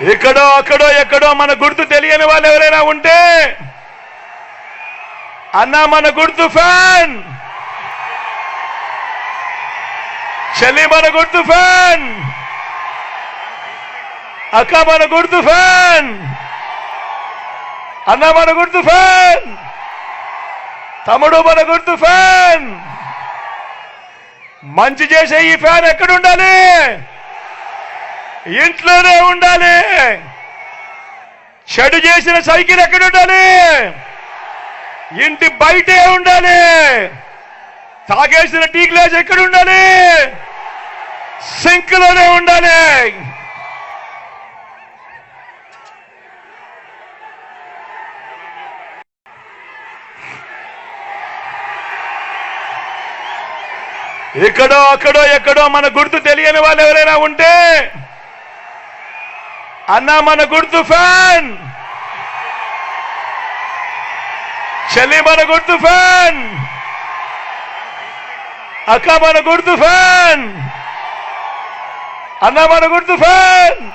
ఎక్కడో అక్కడో ఎక్కడో మన గుర్తు తెలియని వాళ్ళు ఎవరైనా ఉంటే అన్నా మన గుర్తు ఫ్యాన్. చెల్లి మన గుర్తు ఫ్యాన్. అక్క మన గుర్తు ఫ్యాన్. అన్న మన గుర్తు ఫ్యాన్. తమ్ముడు మన గుర్తు ఫ్యాన్. మంచి చేసే ఈ ఫ్యాన్ ఎక్కడుండాలి? ఇంట్లోనే ఉండాలి. చెడు చేసిన సైకిల్ ఎక్కడ ఉండాలి? ఇంటి బయటే ఉండాలి. తాగేసిన టీ గ్లాస్ ఎక్కడ ఉండాలి? సింక్లోనే ఉండాలి. ఇక్కడో అక్కడో ఎక్కడో మన గుర్తు తెలియని వాళ్ళు ఎవరైనా ఉంటే అన్నా మన గుర్తు ఫ్యాన్. చెల్లి మన గుర్తు ఫ్యాన్. అక్క మన గుర్తు ఫ్యాన్. అన్న మన గుర్తు ఫ్యాన్.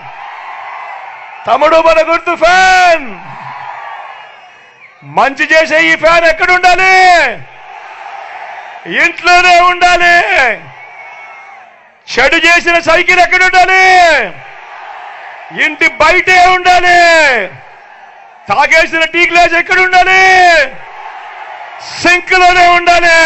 తమ్ముడు మన గుర్తు ఫ్యాన్. మంచి చేసే ఈ ఫ్యాన్ ఎక్కడ ఉండాలి ఇంట్లోనే ఉండాలి. చెడు చేసిన సైకిల్ ఎక్కడ ఉండాలి ఇంటి బయటే ఉండాలి. తాగేసిన టీ గ్లాస్ ఎక్కడ ఉండాలి? సింక్లోనే ఉండాలి.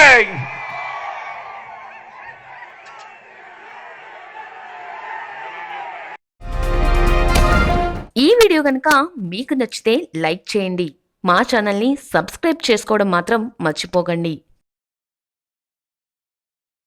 ఈ వీడియో కనుక మీకు నచ్చితే లైక్ చేయండి. మా ఛానల్ని సబ్స్క్రైబ్ చేసుకోవడం మాత్రం మర్చిపోకండి.